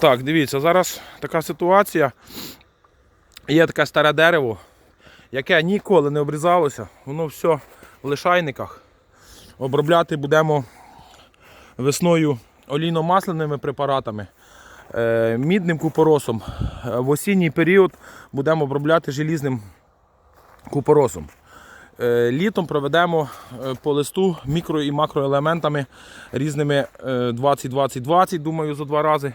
Так, дивіться, зараз така ситуація. Є таке старе дерево, яке ніколи не обрізалося, воно все в лишайниках. Обробляти будемо весною олійно-масляними препаратами, е, мідним купоросом. Е, В осінній період будемо обробляти желізним купоросом. Е, Літом проведемо по листу мікро і макроелементами різними е, 20-20-20, думаю, за два рази.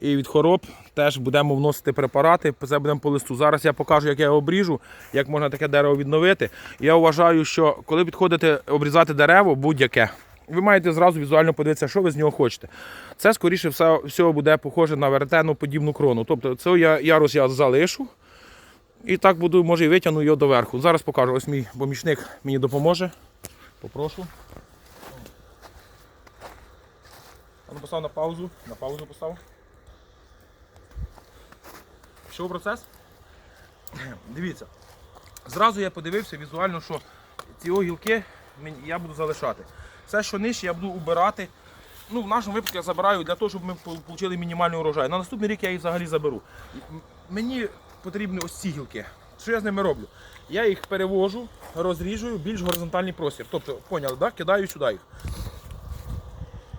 І від хвороб теж будемо вносити препарати. Це будемо по листу. Зараз я покажу, як я обріжу, як можна таке дерево відновити. Я вважаю, що коли підходите обрізати дерево, будь-яке, ви маєте зразу візуально подивитися, що ви з нього хочете. Це, скоріше все- всього, буде похоже на веретену подібну крону. Тобто це я ярус я залишу. І так буду, може, і витягну його доверху. Зараз покажу. Ось мій помічник мені допоможе. Попрошу. А ну на паузу. На паузу постав. Пішов процес? Дивіться. Зразу я подивився візуально, що ці огілки я буду залишати. Все, що нижче, я буду убирати. Ну, в нашому випадку я забираю для того, щоб ми отримали мінімальний урожай. На наступний рік я їх взагалі заберу. Мені потрібні ось ці гілки. Що я з ними роблю? Я їх перевожу, розріжую більш горизонтальний простір. Тобто, поняли, да? кидаю сюди їх.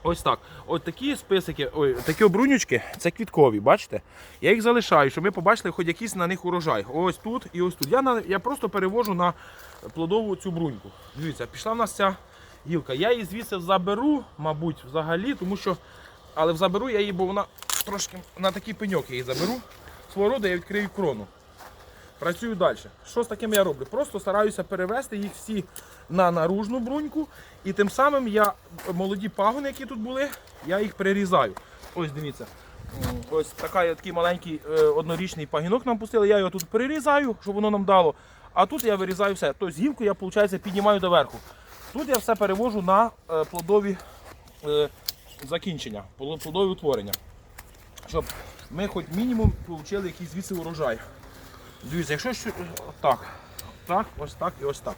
Ось так. От такі списики, ой, такі обрунючки, це квіткові, бачите? Я їх залишаю, щоб ми побачили хоч якийсь на них урожай. Ось тут і ось тут. Я, на, я просто перевожу на плодову цю бруньку. Дивіться, пішла в нас ця гілка. Я її звідси заберу, мабуть, взагалі, тому що. Але заберу я її, бо вона трошки на такий пеньок я її заберу. Свого роду я відкрию крону. Працюю далі. Що з таким я роблю? Просто стараюся перевести їх всі на наружну бруньку. І тим самим я молоді пагони, які тут були, я їх перерізаю. Ось дивіться. Ось така, такий маленький е, однорічний пагінок нам пустили. Я його тут перерізаю, щоб воно нам дало. А тут я вирізаю все. Тобто гілку я виходить, піднімаю доверху. Тут я все перевожу на е, плодові е, закінчення, плодові утворення. Щоб ми хоч мінімум отримали якийсь звідси урожай. Дивіться, якщо що, так, так, ось так і ось так.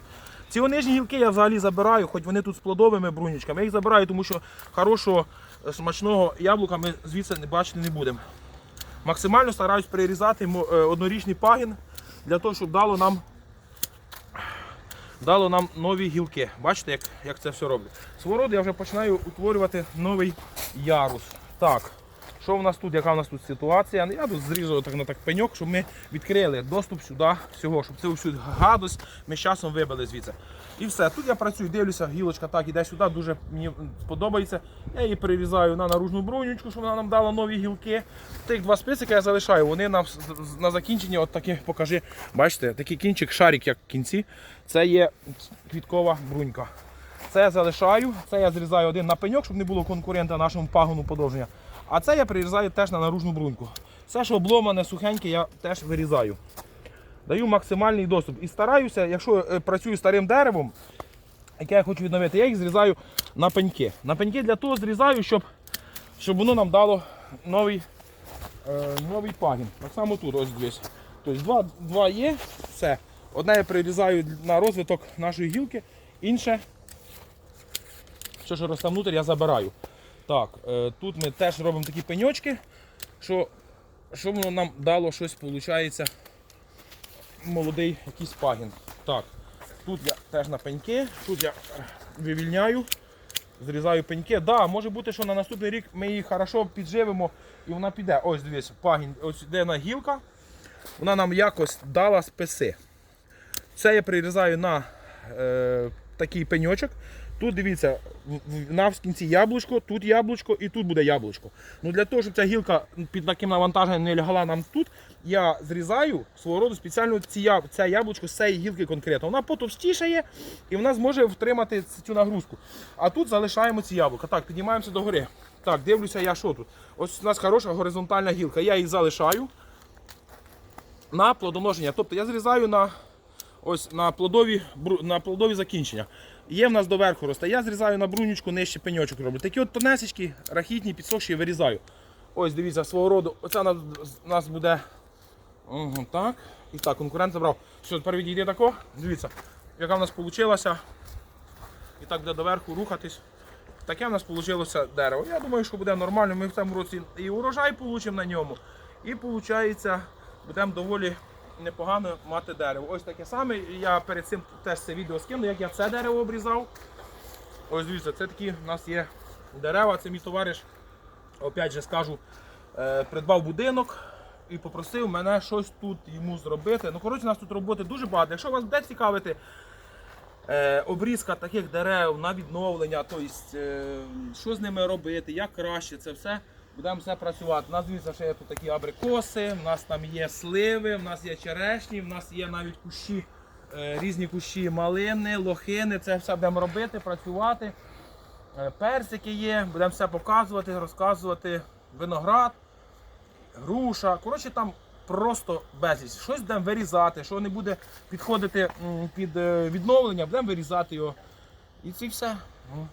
Ці нижні гілки я взагалі забираю, хоч вони тут з плодовими брунічками. Я їх забираю, тому що хорошого е, смачного яблука ми звідси бачити не будемо. Максимально стараюсь перерізати е, однорічний пагін для того, щоб дало нам, дало нам нові гілки. Бачите, як, як це все роблю. Свого я вже починаю утворювати новий ярус. Так. Що в нас тут? Яка в нас тут ситуація? Я тут зрізав так на так пеньок, щоб ми відкрили доступ сюди всього, щоб це всю гадость ми з часом вибили звідси. І все. Тут я працюю, дивлюся, гілочка так іде сюди, дуже мені подобається. Я її перерізаю на наружну бронючку, щоб вона нам дала нові гілки. Тих два списики я залишаю, вони на, на закінченні, от такі покажи. Бачите, такий кінчик, шарик, як в кінці. Це є квіткова брунька. Це залишаю, це я зрізаю один на пеньок, щоб не було конкурента нашому пагону подовження. А це я прирізаю теж на наружну бруньку. Все, що обломане, сухеньке, я теж вирізаю. Даю максимальний доступ. І стараюся, якщо е, працюю старим деревом, яке я хочу відновити, я їх зрізаю на пеньки. На пеньки для того зрізаю, щоб, щоб воно нам дало новий, е, новий пагін. Так само тут, ось дивись. Тобто два, два є, все. Одне я прирізаю на розвиток нашої гілки, інше що ж росте внутрі, я забираю. Так, е, тут ми теж робимо такі пеньочки, що, щоб воно нам дало щось, виходить, молодий якийсь пагін. Так, тут я теж на пеньки, тут я е, вивільняю, зрізаю пеньки. Да, може бути, що на наступний рік ми її хорошо підживимо і вона піде. Ось дивись, пагін, ось йде на гілка, вона нам якось дала списи. Це я прирізаю на е, такий пеньочок. Тут дивіться, в- в- на в кінці яблучко, тут яблучко і тут буде яблучко. Ну Для того, щоб ця гілка під таким навантаженням не лягала нам тут, я зрізаю свого роду спеціально ці, це яблучко з цієї гілки конкретно. Вона потовстішає і вона зможе втримати цю нагрузку. А тут залишаємо ці яблука. Так, піднімаємося до гори. Так, дивлюся, я що тут. Ось у нас хороша горизонтальна гілка. Я її залишаю на плодоношення. Тобто я зрізаю на ось на плодові, на плодові закінчення. Є в нас доверху росте. Я зрізаю на брунючку, нижче пеньочок роблю. Такі от тонесечки, рахітні, підсохші вирізаю. Ось дивіться, свого роду. Оце у нас, буде. Угу, так. І так, конкурент забрав. Все, тепер відійде тако. Дивіться, яка в нас вийшла. І так буде доверху рухатись. таке в нас вийшло дерево. Я думаю, що буде нормально. Ми в цьому році і урожай получимо на ньому, і виходить, будемо доволі непогано мати дерево. Ось таке саме. Я перед цим теж це відео скину, як я це дерево обрізав. Ось дивіться, це такі у нас є дерева. Це мій товариш, опять же скажу, е, придбав будинок і попросив мене щось тут йому зробити. Ну, коротше, у нас тут роботи дуже багато. Якщо вас буде цікавити е, обрізка таких дерев на відновлення, тобто, що з ними робити, як краще, це все. Будемо все працювати. У нас дивіться, ще є тут такі абрикоси, у нас там є сливи, у нас є черешні, у нас є навіть кущі, е, різні кущі малини, лохини. Це все будемо робити, працювати. Е, Персики є, будемо все показувати, розказувати. Виноград, груша. Коротше, там просто безліч. Щось будемо вирізати, що не буде підходити під е, відновлення, будемо вирізати його. І це все. Ну,